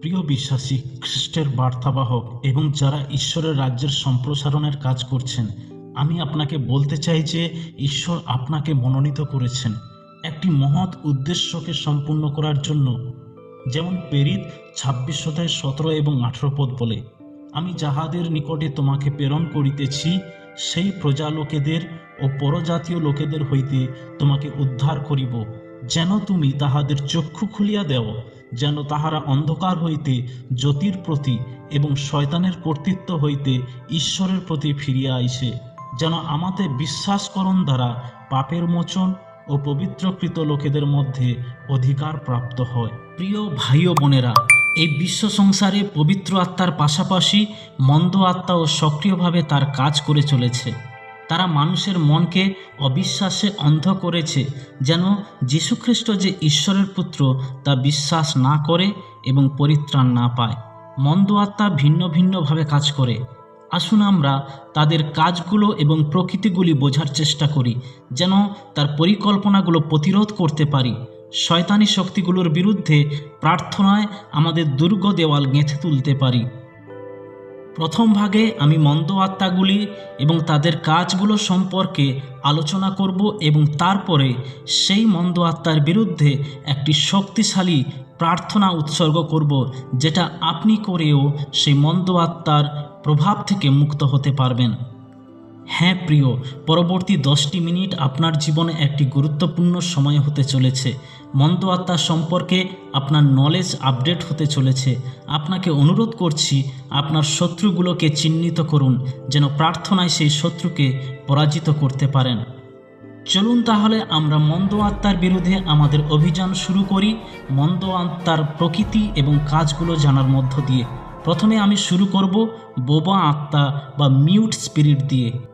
প্রিয় বিশ্বাসী, খ্রিস্টের বার্তাবাহক এবং যারা ঈশ্বরের রাজ্যের সম্প্রসারণের কাজ করছেন, আমি আপনাকে বলতে চাই যে ঈশ্বর আপনাকে মনোনীত করেছেন। একটি মহৎ উদ্দেশ্যকে সম্পূর্ণ করার জন্য, যেমন প্রেরিত ছাব্বিশ শতায় সতেরো এবং আঠেরো পদ বলে, আমি যাহাদের নিকটে তোমাকে প্রেরণ করিতেছি, সেই প্রজা লোকেদের ও পরজাতীয় লোকেদের হইতে তোমাকে উদ্ধার করিব। যেন তুমি তাহাদের চক্ষু খুলিয়া দেও যেন তাহারা অন্ধকার হইতে জ্যোতির প্রতি এবং শয়তানের কর্তৃত্ব হইতে ঈশ্বরের প্রতি ফিরিয়া আইসে, যেন আমাতে বিশ্বাসকরণ দ্বারা পাপের মোচন ও পবিত্রকৃত লোকেদের মধ্যে অধিকার প্রাপ্ত হয়। প্রিয় ভাই ও বোনেরা, এই বিশ্ব সংসারে পবিত্র আত্মার পাশাপাশি মন্দ আত্মাও সক্রিয়ভাবে তার কাজ করে চলেছে। তারা মানুষের মনকে অবিশ্বাসে অন্ধ করেছে, যেন যীশুখ্রিস্ট যে ঈশ্বরের পুত্র, তা বিশ্বাস না করে এবং পরিত্রাণ না পায়। মন্দ আত্মা ভিন্ন ভিন্নভাবে কাজ করে। আসুন আমরা তাদের কাজগুলো এবং প্রকৃতিগুলি বোঝার চেষ্টা করি, যেন তার পরিকল্পনাগুলো প্রতিরোধ করতে পারি। শয়তানি শক্তিগুলোর বিরুদ্ধে প্রার্থনায় আমাদের দুর্গ দেওয়াল গেঁথে তুলতে পারি। প্রথম ভাগে আমি মন্দ আত্মাগুলি এবং তাদের কাজগুলো সম্পর্কে আলোচনা করব এবং তারপরে সেই মন্দ আত্মার বিরুদ্ধে একটি শক্তিশালী প্রার্থনা উৎসর্গ করব, যেটা আপনি করেও সেই মন্দ আত্মার প্রভাব থেকে মুক্ত হতে পারবেন। হ্যাঁ প্রিয়, পরবর্তী দশটি মিনিট আপনার জীবনে একটি গুরুত্বপূর্ণ সময় হতে চলেছে। মন্দ আত্মা সম্পর্কে আপনার নলেজ আপডেট হতে চলেছে। আপনাকে অনুরোধ করছি, আপনার শত্রুগুলোকে চিহ্নিত করুন, যেন প্রার্থনায় সেই শত্রুকে পরাজিত করতে পারেন। চলুন তাহলে আমরা মন্দ আত্মার বিরুদ্ধে আমাদের অভিযান শুরু করি মন্দ আত্মার প্রকৃতি এবং কাজগুলো জানার মধ্য দিয়ে। প্রথমে আমি শুরু করব বোবা আত্মা বা মিউট স্পিরিট দিয়ে।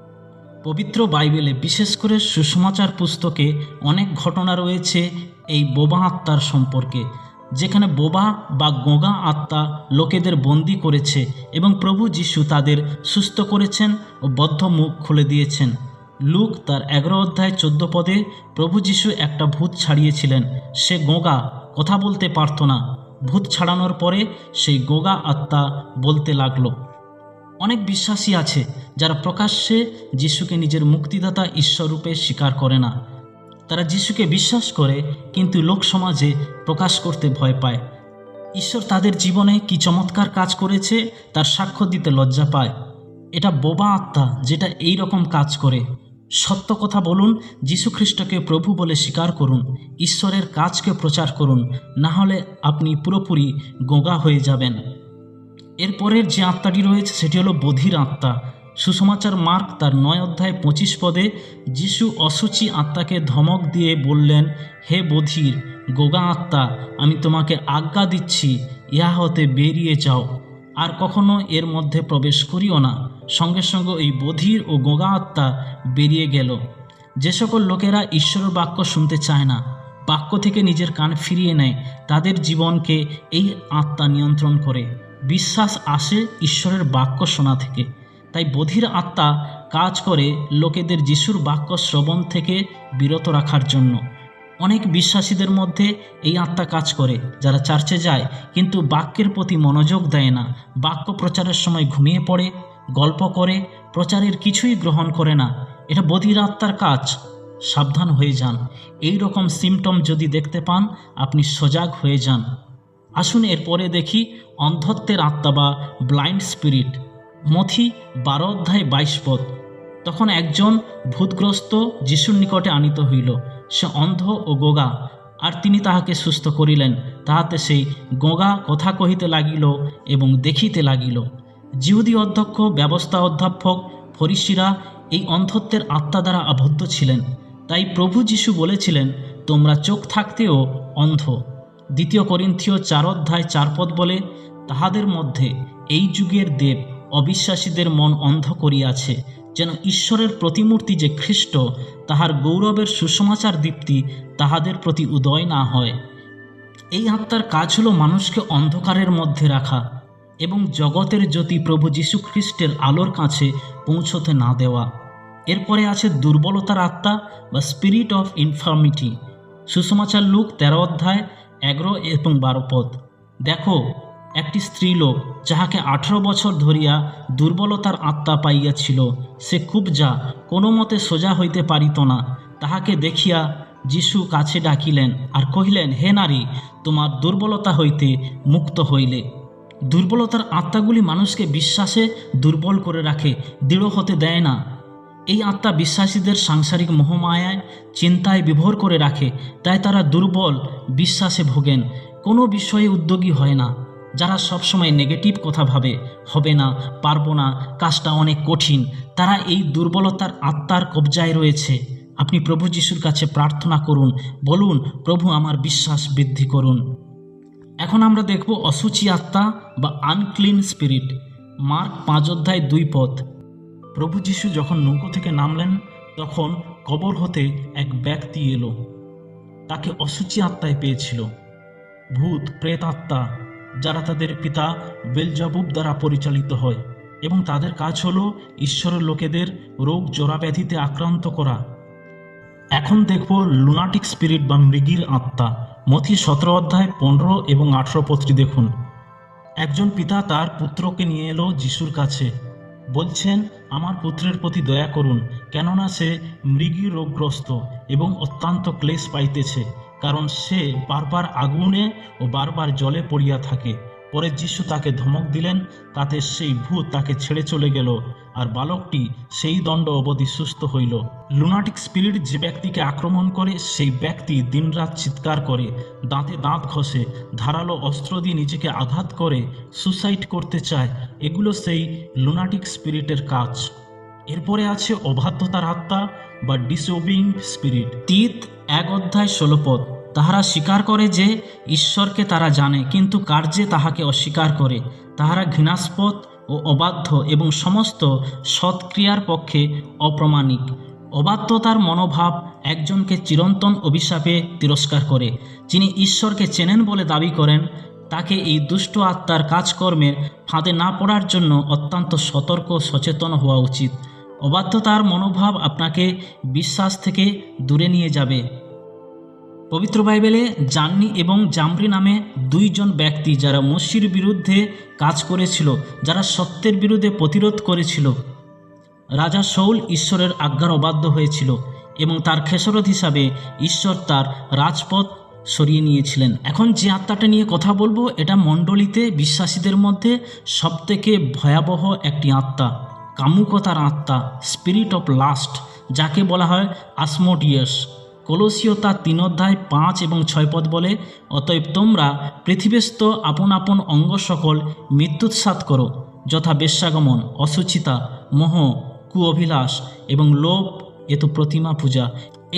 পবিত্র বাইবেলে বিশেষ করে সুসমাচার পুস্তকে অনেক ঘটনা রয়েছে এই বোবা আত্মার সম্পর্কে, যেখানে বোবা বা গোগা আত্মা লোকেদের বন্দি করেছে এবং প্রভু যিশু তাদের সুস্থ করেছেন ও বদ্ধ মুখ খুলে দিয়েছেন। লুক তার এগারো অধ্যায় চোদ্দ পদে প্রভু যিশু একটা ভূত ছাড়িয়েছিলেন, সে গোগা কথা বলতে পারত না। ভূত ছাড়ানোর পরে সেই গোগা আত্মা বলতে লাগল অনেক বিশ্বাসী আছে যারা প্রকাশ্যে যিশুকে নিজের মুক্তিদাতা ঈশ্বররূপে স্বীকার করে না। তারা যিশুকে বিশ্বাস করে, কিন্তু লোক সমাজে প্রকাশ করতে ভয় পায়। ঈশ্বর তাদের জীবনে কি চমৎকার কাজ করেছে তার সাক্ষ্য দিতে লজ্জা পায়। এটা বোবা আত্মা যেটা এই রকম কাজ করে। সত্য কথা বলুন, যীশুখ্রিস্টকে প্রভু বলে স্বীকার করুন, ঈশ্বরের কাজকে প্রচার করুন, না হলে আপনি পুরোপুরি গোগা হয়ে যাবেন। এরপরের যে আত্মাটি রয়েছে, সেটি হলো বধির আত্মা। সুসমাচার মার্ক তার নয় অধ্যায় পঁচিশ পদে, যিশু অসুচি আত্মাকে ধমক দিয়ে বললেন, হে বধির, গোগা আত্মা, আমি তোমাকে আজ্ঞা দিচ্ছি, ইহা হতে বেরিয়ে যাও। আর কখনো এর মধ্যে প্রবেশ করিও না। সঙ্গে সঙ্গে এই বধির ও গোগা আত্মা বেরিয়ে গেল। যে সকল লোকেরা ঈশ্বরের বাক্য শুনতে চায় না, বাক্য থেকে নিজের কান ফিরিয়ে নেয়, তাদের জীবনকে এই আত্মা নিয়ন্ত্রণ করে। বিশ্বাস আসে ঈশ্বরের বাক্য শোনা থেকে। তাই বধির আত্মা কাজ করে লোকেদের যিশুর বাক্য শ্রবণ থেকে বিরত রাখার জন্য। অনেক বিশ্বাসীদের মধ্যে এই আত্মা কাজ করে, যারা চার্চে যায়, কিন্তু বাক্যের প্রতি মনোযোগ দেয় না, বাক্য প্রচারের সময় ঘুমিয়ে পড়ে, গল্প করে, প্রচারের কিছুই গ্রহণ করে না। এটা বধির আত্মার কাজ। সাবধান হয়ে যান। এই রকম সিমটম যদি দেখতে পান, আপনি সজাগ হয়ে যান। আসুন এরপরে দেখি অন্ধত্বের আত্মা বা ব্লাইন্ড স্পিরিট। মথি বারো অধ্যায় বাইশ পদ। তখন একজন ভূতগ্রস্ত যিশুর নিকটে আনিত হইল। সে অন্ধ ও গোগা, আর তিনি তাহাকে সুস্থ করিলেন। তাহাতে সেই গোগা কথা কহিতে লাগিল এবং দেখিতে লাগিল। জিহুদি অধ্যক্ষ, ব্যবস্থা অধ্যাপক, ফরিসিরা এই অন্ধত্বের আত্মা দ্বারা আবদ্ধ ছিলেন। তাই প্রভু যিশু বলেছিলেন, তোমরা চোখ থাকতেও অন্ধ। দ্বিতীয় করিন্থীয় চার অধ্যায় চার পদ বলে, তাহাদের মধ্যে এই যুগের দেব অবিশ্বাসীদের মন অন্ধ করিয়াছে, যেন ঈশ্বরের প্রতিমূর্তি যে খ্রিস্ট তাহার গৌরবের সুসমাচার দীপ্তি তাহাদের প্রতি উদয় না হয়। এই আত্মার কাজ হলো মানুষকে অন্ধকারের মধ্যে রাখা এবং জগতের জ্যোতি প্রভু যীশু খ্রিস্টের আলোর কাছে পৌঁছতে না দেওয়া। এরপরে আছে দুর্বলতার আত্মা বা স্পিরিট অফ ইনফার্মিটি। সুসমাচার লুক তেরো অধ্যায় এগারো এবং বারো পদ। দেখো, একটি স্ত্রীলোক যাহাকে আঠারো বছর ধরিয়া দুর্বলতার আত্মা পাইয়াছিল, সে খুব যা কোনো মতে সোজা হইতে পারিত না। তাহাকে দেখিয়া যিশু কাছে ডাকিলেন আর কহিলেন, হে নারী, তোমার দুর্বলতা হইতে মুক্ত হইলে। দুর্বলতার আত্মাগুলি মানুষকে বিশ্বাসে দুর্বল করে রাখে, দৃঢ় হতে দেয় না। এই আত্মা বিশ্বাসীদের সাংসারিক মোহমায়ায় চিন্তায় বিভোর করে রাখে, তাই তারা দুর্বল বিশ্বাসে ভোগেন। কোনো বিষয়ে উদ্যোগী হয় না। যারা সবসময় নেগেটিভ কথা ভাবে, হবে না, পারব না, কাজটা অনেক কঠিন, তারা এই দুর্বলতার আত্মার কবজায় রয়েছে। আপনি প্রভু যিশুর কাছে প্রার্থনা করুন, বলুন, প্রভু, আমার বিশ্বাস বৃদ্ধি করুন। এখন আমরা দেখব অসুচি আত্মা বা আনক্লিন স্পিরিট মার্ক পাঁচ অধ্যায় দুই পথ। প্রভু যিশু যখন নৌকো থেকে নামলেন, তখন কবর হতে এক ব্যক্তি এলো। তাকে অসুচি আত্মায় পেয়েছিল। ভূত, প্রেত আত্মা, যারা তাদের পিতা বেলজাবুব দ্বারা পরিচালিত হয় এবং তাদের কাজ হলো ঈশ্বরের লোকেদের রোগ জোড়াব্যাধিতে আক্রান্ত করা। এখন দেখব লুনাটিক স্পিরিট বা মৃগীর আত্মা। মথি সতেরো অধ্যায় পনেরো এবং আঠেরো পত্রী দেখুন। একজন পিতা তার পুত্রকে নিয়ে এলো যিশুর কাছে। বলছেন, আমার পুত্রের প্রতি দয়া করুন, কেননা সে মৃগী রোগগ্রস্ত এবং অত্যন্ত ক্লেশ পাইতেছে, কারণ সে বারবার আগুনে ও বারবার জলে পড়িয়া থাকে। পরে যিশু তাকে ধমক দিলেন, তাতে সেই ভূত তাকে ছেড়ে চলে গেল, আর বালকটি সেই দণ্ড অবধি সুস্থ হইল। লুনাটিক স্পিরিট যে ব্যক্তিকে আক্রমণ করে, সেই ব্যক্তি দিনরাত চিৎকার করে, দাঁতে দাঁত ঘষে, ধারালো অস্ত্র দিয়ে নিজেকে আঘাত করে, সুসাইড করতে চায়, এগুলো সেই লুনাটিক স্পিরিটের কাজ। এরপরে আছে অবাধ্যতার আত্মা বা ডিসওবিং স্পিরিট। তিত এক অধ্যায় ষোলো পদ। তাহারা স্বীকার করে যে ঈশ্বরকে তারা জানে, কিন্তু কার্যে তাহাকে অস্বীকার করে। তাহারা ঘৃণাস্পদ ও অবাধ্য এবং সমস্ত সৎক্রিয়ার পক্ষে অপ্রমাণিক। অবাধ্যতার মনোভাব একজনকে চিরন্তন অভিশাপে তিরস্কার করে। যিনি ঈশ্বরকে চেনেন বলে দাবি করেন, তাকে এই দুষ্ট আত্মার কাজকর্মের ফাঁদে না পড়ার জন্য অত্যন্ত সতর্ক সচেতন হওয়া উচিত। অবাধ্যতার মনোভাব আপনাকে বিশ্বাস থেকে দূরে নিয়ে যাবে। পবিত্র বাইবেলে জান্নি এবং জামরি নামে দুইজন ব্যক্তি যারা মসির বিরুদ্ধে কাজ করেছিল, যারা সত্যের বিরুদ্ধে প্রতিরোধ করেছিল। রাজা শৌল ঈশ্বরের আজ্ঞার অবাধ্য হয়েছিল এবং তার খেসরত হিসাবে ঈশ্বর তার রাজপথ সরিয়ে নিয়েছিলেন। এখন যে আত্মাটা নিয়ে কথা বলব, এটা মণ্ডলীতে বিশ্বাসীদের মধ্যে সবথেকে ভয়াবহ একটি আত্মা, কামুকতার আত্মা স্পিরিট অফ লাস্ট যাকে বলা হয় আসমোডিয়াস কলসীয় তার তিন অধ্যায় পাঁচ এবং ছয় পদ বলে, অতএব তোমরা পৃথিবীস্থ আপন আপন অঙ্গ সকল মৃত্যুৎসাত করো, যথা বেশ্যাগমন অসুচিতা মোহ কু অভিলাষ এবং লোভ এ তো প্রতিমা পূজা।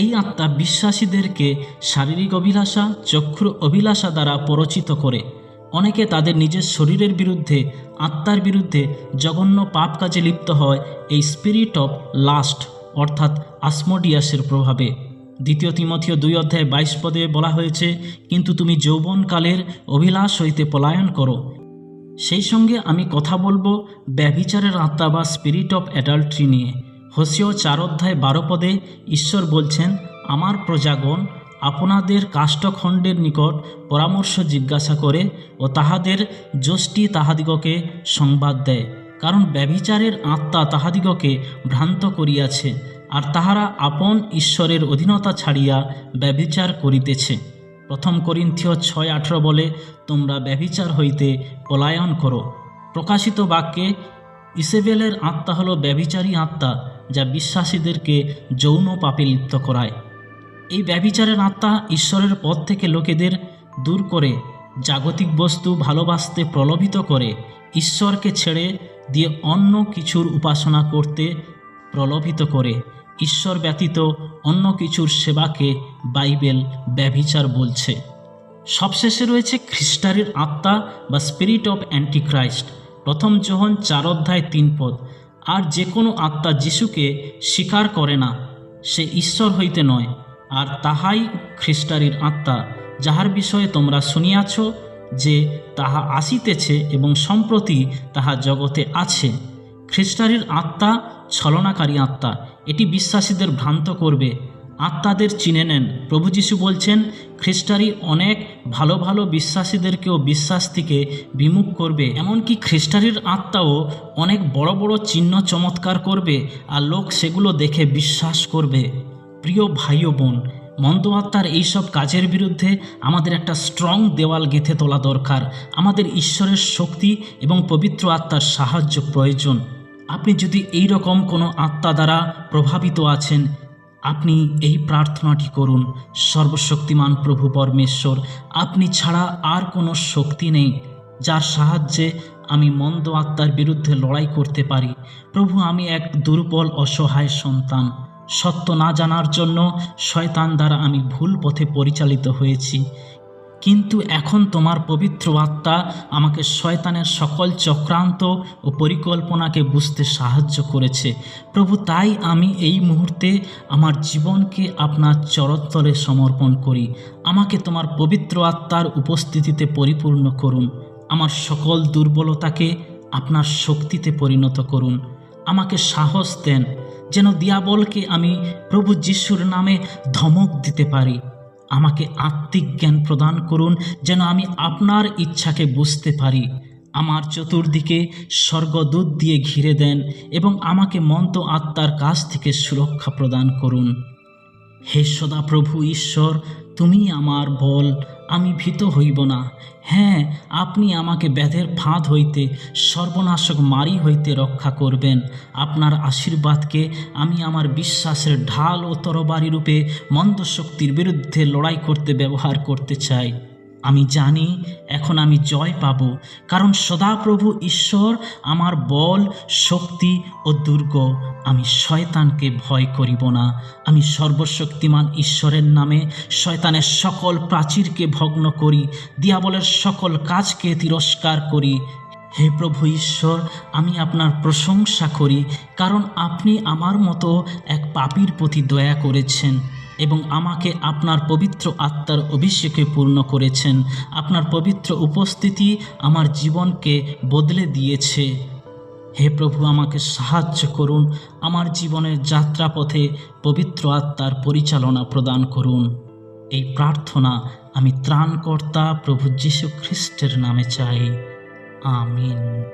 এই আত্মা বিশ্বাসীদেরকে শারীরিক অভিলাষা, চক্ষুর অভিলাষা দ্বারা পরচিত করে। অনেকে তাদের নিজের শরীরের বিরুদ্ধে, আত্মার বিরুদ্ধে জঘন্য পাপ কাজে লিপ্ত হয়, এই স্পিরিট অফ লাস্ট অর্থাৎ আসমোডিয়াসের প্রভাবে। দ্বিতীয় তিমথীয় দুই অধ্যায় বাইশ পদে বলা হয়েছে, কিন্তু তুমি যৌবনকালের অভিলাষ হইতে পলায়ন করো। সেই সঙ্গে আমি কথা বলব ব্যভিচারের আত্মা বা স্পিরিট অফ অ্যাডাল্ট্রি নিয়ে। হোসিও চার অধ্যায় বারো পদে ঈশ্বর বলছেন, আমার প্রজাগণ আপনাদের কাষ্ঠখণ্ডের নিকট পরামর্শ জিজ্ঞাসা করে ও তাহাদের যষ্টি তাহাদিগকে সংবাদ দেয়। কারণ ব্যভিচারের আত্মা তাহাদিগকে ভ্রান্ত করিয়াছে। আর তাহারা আপন ঈশ্বরের অধীনতা ছাড়িয়া ব্যভিচার করিতেছে। প্রথম করিন্থীয় ছয় আঠেরো বলে, তোমরা ব্যভিচার হইতে পলায়ন করো। প্রকাশিত বাক্যে, ইসেবেলের আত্মা হলো ব্যভিচারী আত্মা, যা বিশ্বাসীদেরকে যৌন পাপে লিপ্ত করায়। এই ব্যভিচারের আত্মা ঈশ্বরের পথ থেকে লোকেদের দূর করে, জাগতিক বস্তু ভালোবাসতে প্রলোভিত করে, ঈশ্বরকে ছেড়ে দিয়ে অন্য কিছুর উপাসনা করতে প্রলোভিত করে। ঈশ্বর ব্যতীত অন্য কিছুর সেবাকে বাইবেল ব্যভিচার বলছে। সবশেষে রয়েছে খ্রিস্টারের আত্মা বা স্পিরিট অফ অ্যান্টিক্রাইস্ট, প্রথম যোহন চার অধ্যায় তিন পদ। আর যে কোনো আত্মা যিশুকে স্বীকার করে না, সে ঈশ্বর হইতে নয়। আর তাহাই খ্রিস্টারির আত্মা, যাহার বিষয়ে তোমরা শুনিয়াছ যে তাহা আসিতেছে এবং সম্প্রতি তাহা জগতে আছে। খ্রিস্টারির আত্মা, ছলনাকারী আত্মা এটি বিশ্বাসীদের ভ্রান্ত করবে। আত্মাদের চিনে নেন। প্রভু যিশু বলছেন, খ্রিস্টারি অনেক ভালো ভালো বিশ্বাসীদেরকেও বিশ্বাস থেকে বিমুখ করবে। এমনকি খ্রিস্টারির আত্মাও অনেক বড় বড় চিহ্ন চমৎকার করবে আর লোক সেগুলো দেখে বিশ্বাস করবে। প্রিয় ভাই ও বোন মন্দ আত্মার এইসব কাজের বিরুদ্ধে আমাদের একটা স্ট্রং দেওয়াল গেঁথে তোলা দরকার। আমাদের ঈশ্বরের শক্তি এবং পবিত্র আত্মার সাহায্য প্রয়োজন। আপনি যদি এই রকম কোনো আত্মা দ্বারা প্রভাবিত আছেন, আপনি এই প্রার্থনাটি করুন, সর্বশক্তিমান প্রভু পরমেশ্বর। আপনি ছাড়া আর কোনো শক্তি নেই, যার সাহায্যে আমি মন্দ আত্মার বিরুদ্ধে লড়াই করতে পারি। প্রভু, আমি এক দুর্বল, অসহায় সন্তান। সত্য না জানার জন্য শয়তান দ্বারা আমি ভুল পথে পরিচালিত হয়েছি। কিন্তু এখন তোমার পবিত্র আত্মা আমাকে শয়তানের সকল চক্রান্ত ও পরিকল্পনাকে বুঝতে সাহায্য করেছে। প্রভু, তাই আমি এই মুহূর্তে আমার জীবনকে আপনার চরতলে সমর্পণ করি। আমাকে তোমার পবিত্র আত্মার উপস্থিতিতে পরিপূর্ণ করুন। আমার সকল দুর্বলতাকে আপনার শক্তিতে পরিণত করুন। আমাকে সাহস দেন যেন দিয়াবলকে আমি প্রভু যিশুর নামে ধমক দিতে পারি। আমাকে আত্মিক জ্ঞান প্রদান করুন যেন আমি আপনার ইচ্ছাকে বুঝতে পারি। আমার চতুর্দিকে স্বর্গদূত দিয়ে ঘিরে দেন এবং আমাকে মন্ত আত্মার কাছ থেকে সুরক্ষা প্রদান করুন। হে সদা প্রভু ঈশ্বর তুমি আমার বল। আমি ভীত হইব না। হ্যাঁ আপনি আমাকে ব্যাধের ফাঁদ হইতে, সর্বনাশক মারি হইতে রক্ষা করবেন। আপনার আশীর্বাদকে আমি আমার বিশ্বাসের ঢাল ও তরবারি রূপে মন্দ শক্তির বিরুদ্ধে লড়াই করতে ব্যবহার করতে চাই। আমি জানি, এখন আমি জয় পাব, কারণ সদাপ্রভু ঈশ্বর আমার বল, শক্তি ও দুর্গ। আমি শয়তানকে ভয় করিব না। আমি সর্বশক্তিমান ঈশ্বরের নামে শয়তানের সকল প্রাচীরকে ভগ্ন করি, দিয়াবলের সকল কাজকে তিরস্কার করি। হে প্রভু ঈশ্বর, আমি আপনার প্রশংসা করি, কারণ আপনি আমার মতো এক পাপীর প্রতি দয়া করেছেন। এবং আমাকে আপনার পবিত্র আত্মার অভিষেকে পূর্ণ করেছেন। আপনার পবিত্র উপস্থিতি আমার জীবনকে বদলে দিয়েছে। হে প্রভু, আমাকে সাহায্য করুন। আমার জীবনের যাত্রাপথে পবিত্র আত্মার পরিচালনা প্রদান করুন। এই প্রার্থনা আমি ত্রাণকর্তা প্রভু যীশু খ্রিস্টের নামে চাই। আমিন।